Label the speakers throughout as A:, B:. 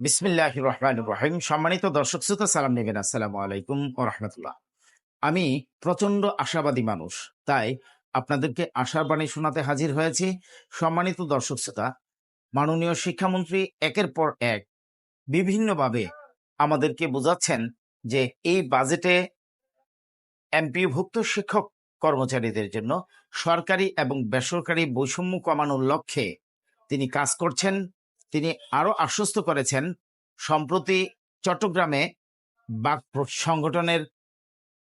A: বিসমিল্লাহ রহমান রহিম। সম্মানিত দর্শক শ্রোতা, সালাম নেবেন। আসসালামু আলাইকুম ও রহমতুল্লাহ। আমি প্রচণ্ড আশাবাদী মানুষ, তাই আপনাদেরকে আশার বাণী শোনাতে হাজির হয়েছি। সম্মানিত দর্শক শ্রোতা, মাননীয় শিক্ষামন্ত্রী একের পর এক বিভিন্নভাবে আমাদেরকে বোঝাচ্ছেন যে এই বাজেটে এমপিভুক্ত শিক্ষক কর্মচারীদের জন্য সরকারি এবং বেসরকারি বৈষম্য কমানোর লক্ষ্যে তিনি কাজ করছেন। তিনি আরও আশ্বস্ত করেছেন, সম্প্রতি চট্টগ্রামে বাক সংগঠনের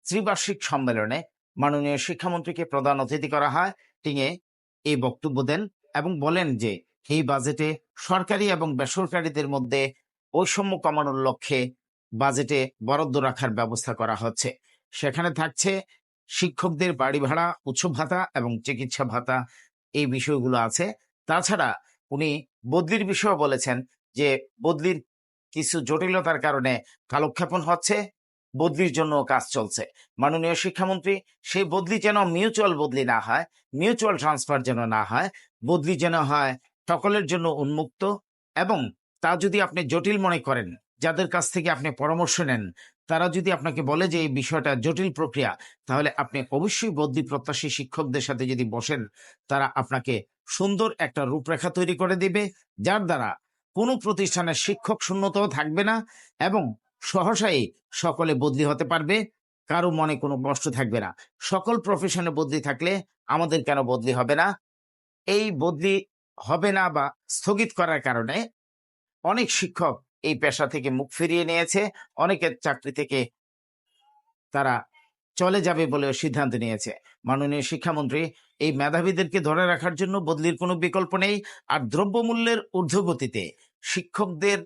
A: ত্রিবার্ষিক সম্মেলনে মাননীয় শিক্ষামন্ত্রীকে প্রধান অতিথি করা হয়। তিনি এই বক্তব্য দেন এবং বলেন যে, এই বাজেটে সরকারি এবং বেসরকারিদের মধ্যে বৈষম্য কমানোর লক্ষ্যে বাজেটে বরাদ্দ রাখার ব্যবস্থা করা হচ্ছে। সেখানে থাকছে শিক্ষকদের বাড়ি ভাড়া, উৎসব ভাতা এবং চিকিৎসা ভাতা এই বিষয়গুলো আছে। তাছাড়া উনি বদলির বিষয়ে বলেছেন যে বদলির কিছু জটিলতার কারণে কালক্ষেপণ হচ্ছে, বদলির জন্য কাজ চলছে। মাননীয় শিক্ষামন্ত্রী, সেই বদলি যেন মিউচুয়াল বদলি না হয় মিউচুয়াল ট্রান্সফার যেন না হয়, বদলি যেন হয় সকলের জন্য উন্মুক্ত এবং তা যদি আপনি জটিল মনে করেন, যাদের কাছ থেকে আপনি পরামর্শ নেন তারা যদি আপনাকে বলে যে এই বিষয়টা জটিল প্রক্রিয়া, তাহলে আপনি অবশ্যই বদলি প্রত্যাশী শিক্ষকদের সাথে যদি বসেন, তারা আপনাকে সুন্দর একটা রূপরেখা তৈরি করে দিবে, যার দ্বারা কোনো প্রতিষ্ঠানের শিক্ষক শূন্যতাও থাকবে না এবং সহসাই সকলে বদলি হতে পারবে, কারও মনে কোনো কষ্ট থাকবে না। সকল প্রফেশনে বদলি থাকলে আমাদের কেন বদলি হবে না? এই বদলি হবে না বা স্থগিত করার কারণে অনেক শিক্ষক এই পেশা থেকে মুখ ফিরিয়ে নিয়েছে। অনেকের চাকরি থেকে তারা চলে যাবে বলেও সিদ্ধান্ত নিয়েছে। মাননীয় শিক্ষামন্ত্রী, এই মেধাবীদেরকে ধরে রাখার জন্য বদলির কোনো বিকল্প নেই। আর দ্রব্যমূল্যের ঊর্ধ্বগতিতে শিক্ষকদের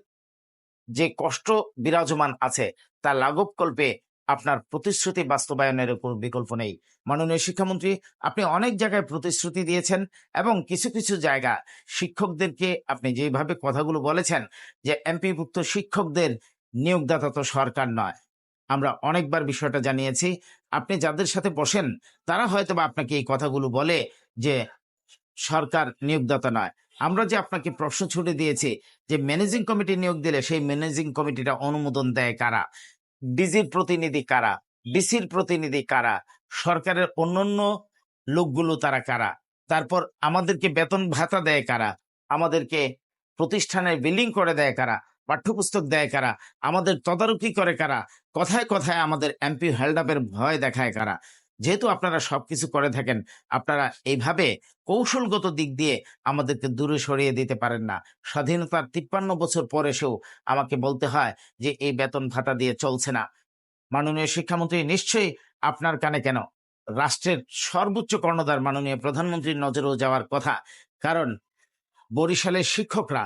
A: যে কষ্ট বিরাজমান আছে, তা লাঘব কল্পে আপনার প্রতিশ্রুতি বাস্তবায়নের উপর বিকল্প নেই। মাননীয় শিক্ষামন্ত্রী, আপনি অনেক জায়গায় প্রতিশ্রুতি দিয়েছেন এবং কিছু কিছু জায়গা শিক্ষকদেরকে আপনি যেভাবে কথাগুলো বলেছেন যে এমপিভুক্ত শিক্ষকদের নিয়োগদাতা তো সরকার নয়। আমরা অনেকবার বিষয়টা জানিয়েছি। আপনি যাদের সাথে বসেন, তারা হয়তো বা আপনাকে এই কথাগুলো বলে যে সরকার নিয়োগদাতা নয়। আমরা যে আপনাকে প্রশ্ন ছুটে দিয়েছি যে ম্যানেজিং কমিটি নিয়োগ দিলে সেই ম্যানেজিং কমিটিটা অনুমোদন দেয় কারা? ডিজির প্রতিনিধি কারা? ডিসির প্রতিনিধি কারা? সরকারের অন্যান্য লোকগুলো তারা কারা? তারপর আমাদেরকে বেতন ভাতা দেয় কারা? আমাদেরকে প্রতিষ্ঠানে বিলিং করে দেয় কারা? পাঠ্যপুস্তক দেয় কারা? আমাদের তদারকি করে কারা? কথায় কথায় আমাদের এমপি হেল্ডাপের ভয় দেখায় কারা? যেহেতু আপনারা সবকিছু করে থাকেন, আপনারা এইভাবে কৌশলগত দিক দিয়ে আমাদেরকে দূরে সরিয়ে দিতে পারেন না। স্বাধীনতার তিপ্পান্ন বছর পর এসেও আমাকে বলতে হয় যে, এই বেতন ভাতা দিয়ে চলছে না। মাননীয় শিক্ষামন্ত্রী, নিশ্চয়ই আপনার কানে কেন? রাষ্ট্রের সর্বোচ্চ কর্ণধার মাননীয় প্রধানমন্ত্রীর নজরেও যাওয়ার কথা। কারণ বরিশালের শিক্ষকরা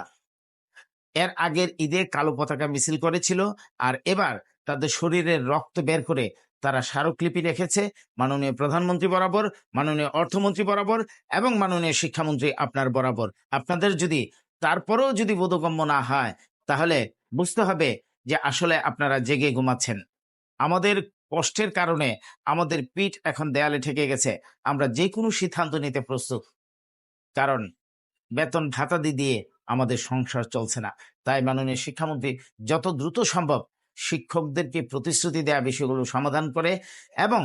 A: এর আগের ঈদে কালো পতাকা মিছিল করেছিল আর এবার তাদের শরীরের রক্ত বের করে তারা স্মারকলিপি রেখেছে, মাননীয় প্রধানমন্ত্রী বরাবর, মাননীয় অর্থমন্ত্রী বরাবর এবং মাননীয় শিক্ষামন্ত্রী আপনার বরাবর। আপনাদের যদি তারপরেও যদি বোধগম্য না হয়, তাহলে বুঝতে হবে যে আসলে আপনারা জেগে ঘুমাচ্ছেন। আমাদের কষ্টের কারণে আমাদের পিঠ এখন দেয়ালে ঠেকে গেছে। আমরা যে কোনো সিদ্ধান্ত নিতে প্রস্তুত। কারণ বেতন ভাতা দিয়ে আমাদের সংসার চলছে না। তাই মাননীয় শিক্ষামন্ত্রী, যত দ্রুত সম্ভব শিক্ষকদেরকে প্রতিশ্রুতি দেওয়া বিষয়গুলো সমাধান করে এবং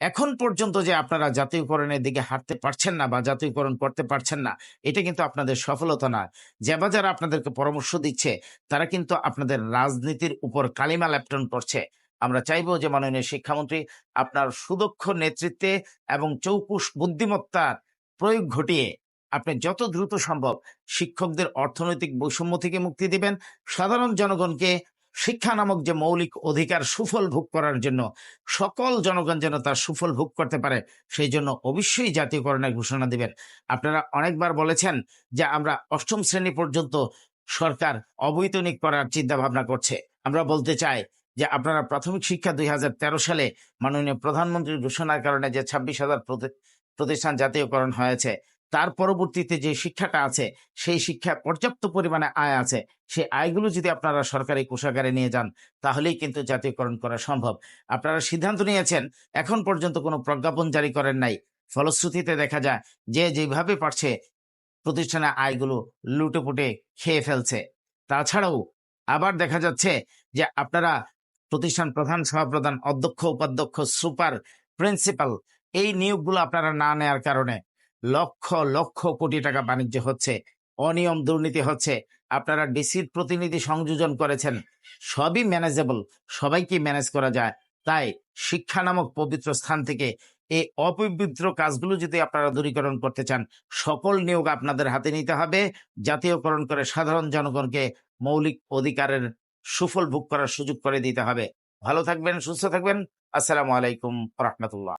A: এখন পর্যন্ত যে আপনারা জাতীয়করণের দিকে হাঁটতে পারছেন না বা জাতীয়করণ করতে পারছেন না, এটা কিন্তু আপনাদের সফলতা না যারা যারা আপনাদেরকে পরামর্শ দিচ্ছে, তারা কিন্তু আপনাদের রাজনীতির উপর কালিমা ল্যাপটন করছে। আমরা চাইব যে মাননীয় শিক্ষামন্ত্রী আপনার সুদক্ষ নেতৃত্বে এবং চৌকুশ বুদ্ধিমত্তার প্রয়োগ ঘটিয়ে আপনি যত দ্রুত সম্ভব শিক্ষকদের অর্থনৈতিক বৈষম্য থেকে মুক্তি দিবেন। সাধারণ জনগণকে শিক্ষা নামক যে মৌলিক অধিকার সুফল ভোগ করার জন্য সকল জনগণ যেন তার সুফল ভোগ করতে পারে, সেই জন্য অবশ্যই জাতীয়করণের ঘোষণা দিবেন। আপনারা অনেকবার বলেছেন যে আমরা অষ্টম শ্রেণি পর্যন্ত সরকার অবৈতনিক করার চিন্তা ভাবনা করছে। আমরা বলতে চাই যে আপনারা প্রাথমিক শিক্ষা দুই হাজার তেরো সালে মাননীয় প্রধানমন্ত্রীর ঘোষণার কারণে যে ছাব্বিশ হাজার প্রতিষ্ঠান জাতীয়করণ হয়েছে তার পরবর্তীতে যে শিক্ষাটা আছে, সেই শিক্ষা পর্যাপ্ত পরিমাণে আয় আছে সেই আয়গুলো যদি আপনারা সরকারি কোষাগারে নিয়ে যান, তাহলেই কিন্তু জাতীয়করণ করা সম্ভব। আপনারা সিদ্ধান্ত নিয়েছেন, এখন পর্যন্ত কোনো প্রজ্ঞাপন জারি করেন নাই। ফলশ্রুতিতে দেখা যায়, যে যেভাবে পারছে প্রতিষ্ঠানে আয়গুলো লুটেপুটে খেয়ে ফেলছে। তাছাড়াও আবার দেখা যাচ্ছে যে আপনারা প্রতিষ্ঠান প্রধান সভাপ্রধান, অধ্যক্ষ, উপাধ্যক্ষ, সুপার, প্রিন্সিপাল, এই নিয়োগগুলো আপনারা না নেওয়ার কারণে লক্ষ লক্ষ কোটি টাকা বাণিজ্য হচ্ছে। অনিয়ম দুর্নীতি হচ্ছে। আপনারা ডিসির প্রতিনিধি সংযোজন করেছেন। সবই ম্যানেজেবল সবাইকে ম্যানেজ করা যায়। তাই শিক্ষা নামক পবিত্র স্থান থেকে এই অপবিত্র কাজগুলো যদি আপনারা দূরীকরণ করতে চান, সকল নিয়োগ আপনাদের হাতে নিতে হবে। জাতীয়করণ করে সাধারণ জনগণকে মৌলিক অধিকারের সুফল ভোগ করার সুযোগ করে দিতে হবে। ভালো থাকবেন, সুস্থ থাকবেন। আসসালামু আলাইকুম রহমতুল্লাহ।